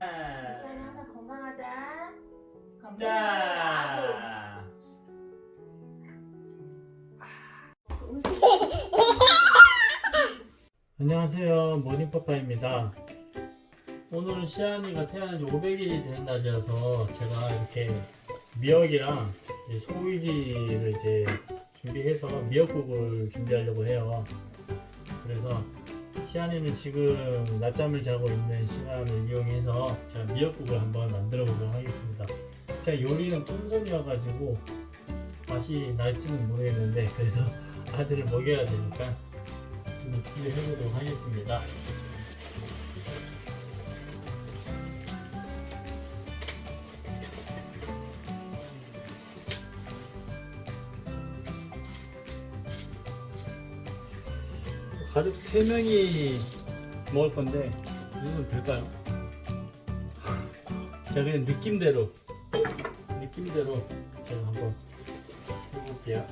아. 시안이 항상 건강하자. 감사합니다. 자. 안녕하세요. 모닝파파입니다. 오늘은 시안이가 태어난 지 500일이 되는 날이라서 제가 이렇게 미역이랑 소고기를 이제 준비해서 미역국을 준비하려고 해요. 그래서 시안이는 지금 낮잠을 자고 있는 시간을 이용해서 제가 미역국을 한번 만들어 보도록 하겠습니다. 제가 요리는 꼼손이어가지고 맛이 날지는 모르겠는데 그래서 아들을 먹여야 되니까 한번 준비해 보도록 하겠습니다. 가족 3명이 먹을 건데 이 정도 될까요? 제가 그냥 느낌대로 느낌대로 제가 한번 해볼게요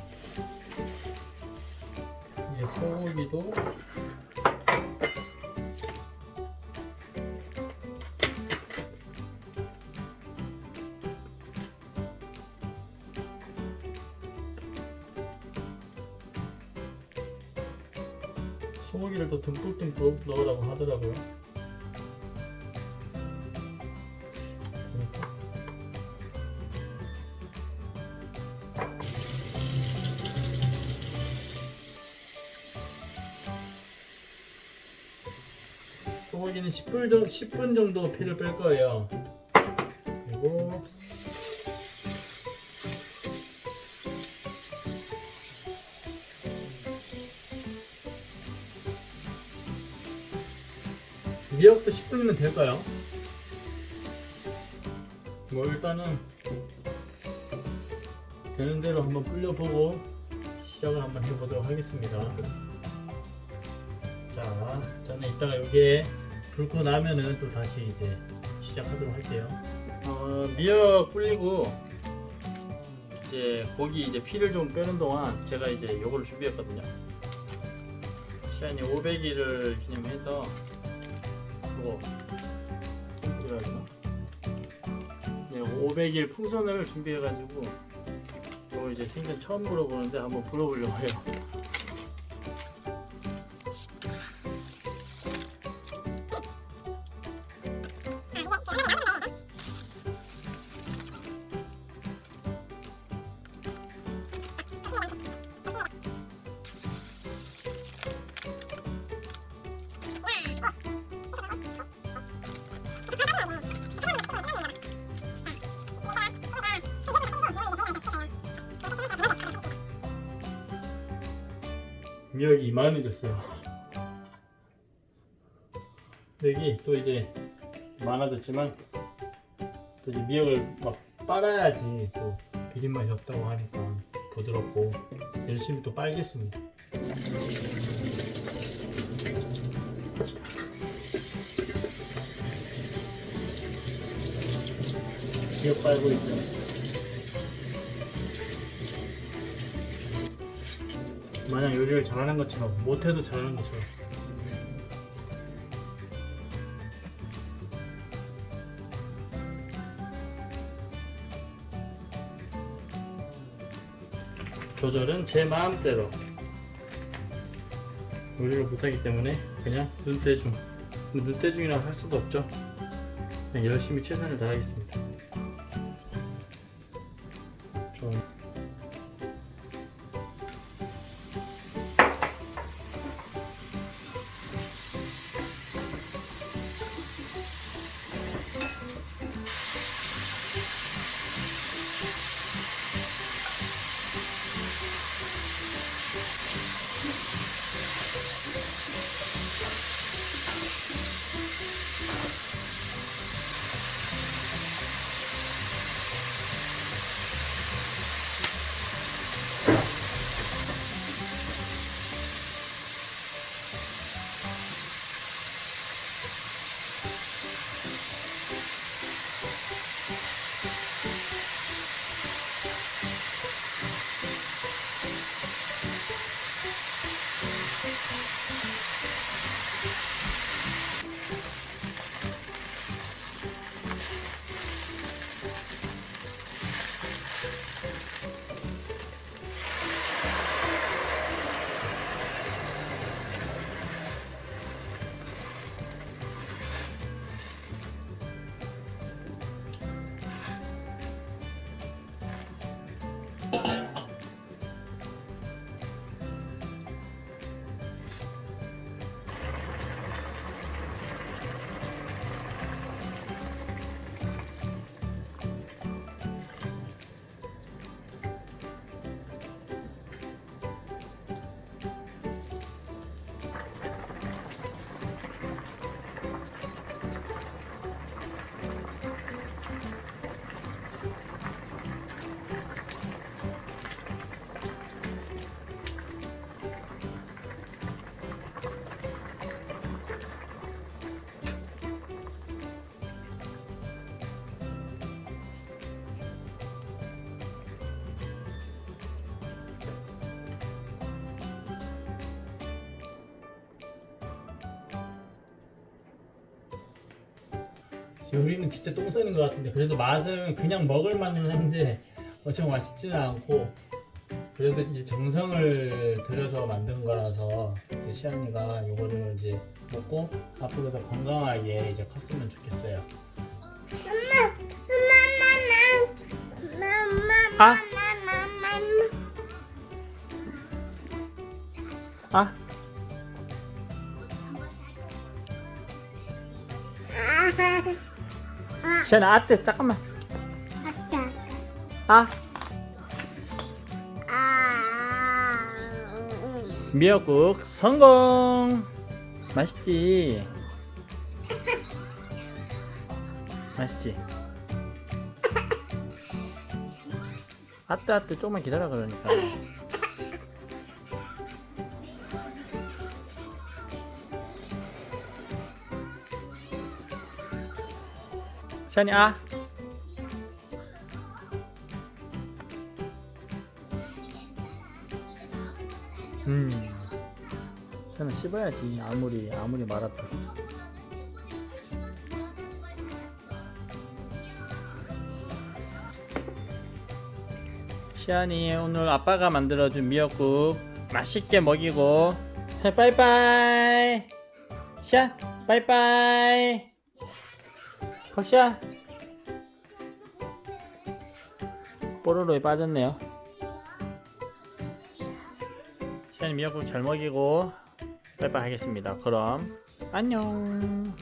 이제 소고기도 소고기를 또 듬뿍듬뿍 넣으라고 하더라고요. 소고기는 10분, 정, 10분 정도 피를 뺄 거예요. 그리고 미역도 10분이면 될까요? 뭐 일단은 되는 대로 한번 불려보고 시작을 한번 해보도록 하겠습니다. 자, 저는 이따가 여기에 불고 나면은 또 다시 이제 시작하도록 할게요. 어, 미역 불리고 이제 고기 이제 피를 좀 빼는 동안 제가 이제 요걸 준비했거든요. 시안이 500일을 기념해서 되나? 네, 500일 풍선을 준비해가지고 이거 이제 생전 처음 불어보는데 한번 불어보려고 해요. 미역이 이만해졌어요. 여기 또 이제 많아졌지만 또 이제 미역을 막 빨아야지 또 비린 맛이 없다고 하니까 부드럽고 열심히 또 빨겠습니다. 미역 빨고 있어요. 마냥 요리를 잘하는 것처럼 못해도 잘하는 것처럼. 조절은 제 마음대로. 요리를 못하기 때문에 그냥 눈대중. 눈대중이라고 할 수도 없죠. 그냥 열심히 최선을 다하겠습니다. 좀 요리는 진짜 똥 싸는 것 같은데 그래도 맛은 그냥 먹을 만은 한데 엄청 맛있지는 않고 그래도 이제 정성을 들여서 만든 거라서 이제 시안이가 요거를 이제 먹고 앞으로 더 건강하게 이제 컸으면 좋겠어요. 아? 아? 시안아 아떼 잠깐만. 아 미역국 성공. 맛있지? 맛있지? 아뜨 아뜨 조금만 기다려 그러니까 샤니 아. 음. 저는 씹어야지 아무리 아무리 말아도. 시안이 오늘 아빠가 만들어준 미역국 맛있게 먹이고. 해, 빠이빠이. 시안 빠이빠이 박시안 뽀로로에 빠졌네요 시안이 미역국 잘 먹이고 빠이빠이 하겠습니다 그럼 안녕.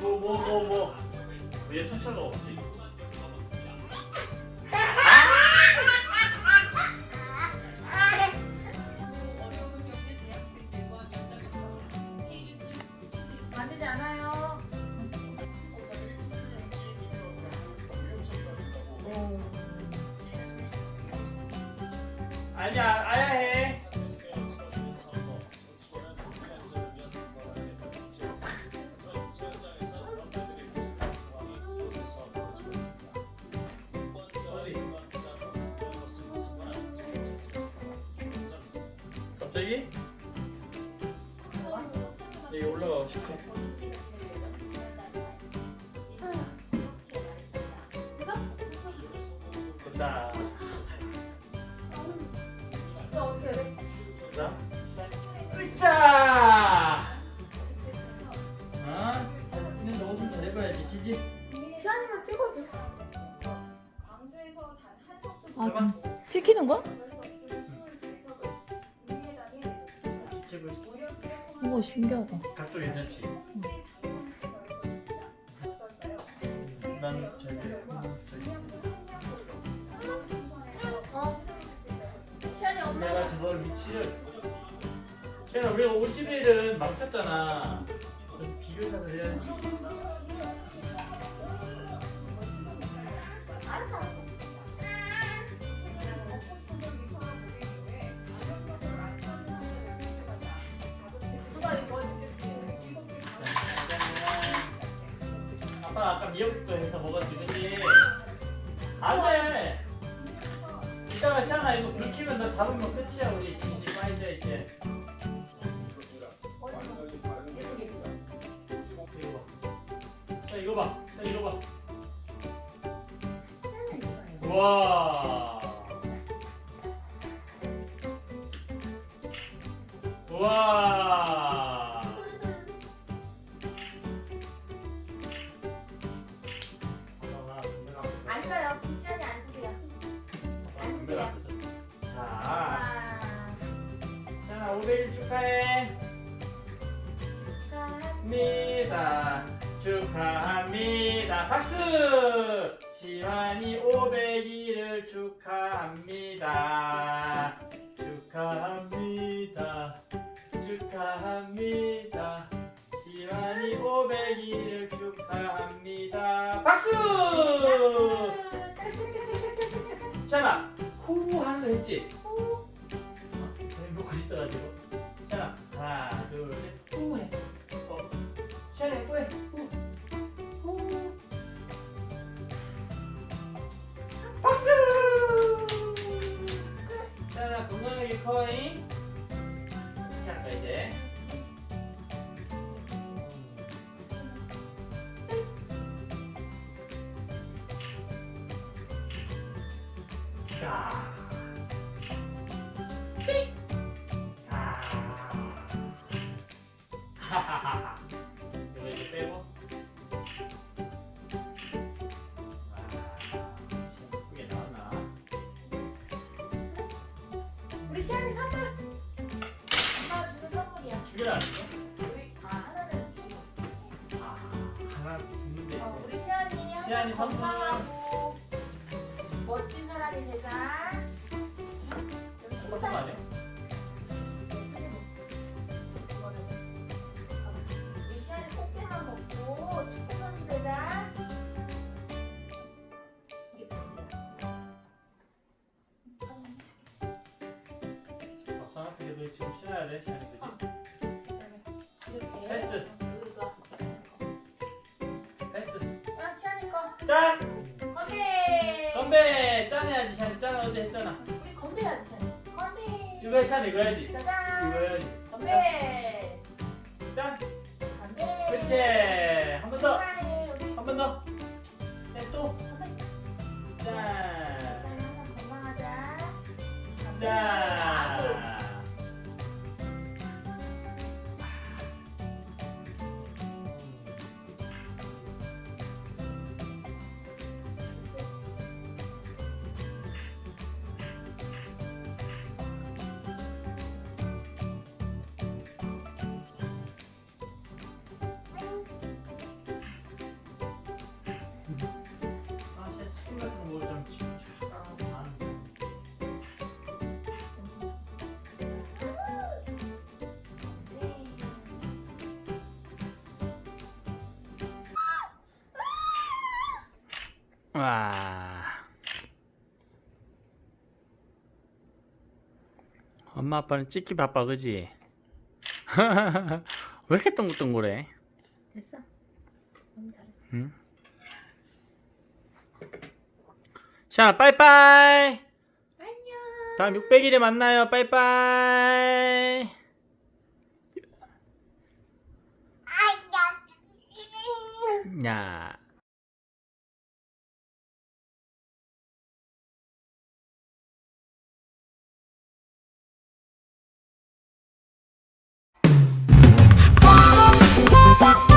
뭐, 뭐, 뭐, 순찰가 없지? 아니야, 아야 해. 갑자기? 여기 올라가고 싶어. 우와, 신기하다. 각도 괜찮지? 난 저기, 저기. 어? 시안이 엄마. 내가 저걸 위치를. 우리가 50일은 망쳤잖아. 좀 비교해서 해야지. 미역국도 해서 먹었지, 그치? 안 돼! 이따가 시아나 이거 불 켜면 너 잡으면 끝이야, 우리 진실 빠이자 이제. 이거 봐. 자, 이거 봐. 우와. 우와. 축하해. 합니다. 축하합니다. 박수! 시환이 500일을 축하합니다. 축하합니다. 축하합니다. 시환이 500일을 축하합니다. 박수! 샤나, 후 하는 거 했지? 후. 어, 먹고 있어가지고. 샤나, 하나, 둘, 셋, 신어야 돼, 시안이 그지? 이렇게. 패스. 이거. 패스. 아 시안이 거. 짠! 건배. 건배! 짠 해야지, 시안이 짠 어제 했잖아. 우리 건배야지 시안이. 건배. 이거 해, 시안이 이거 해야지. 이거 짜잔. 해야지. 건배. 짠! 건배. 그렇지! 한 번 더! 축하해, 우리 한 번 더! 네, 또! 건배. 짠! 시안이 항상 건강하자. 건배. 짠! 와. 엄마 아빠는 찍기 바빠 그지? 왜 이렇게 동글동글해? 됐어. 너무 잘했어. 응? 자 빠이빠이 안녕. 다음 600일에 만나요 빠이빠이 야 Bye.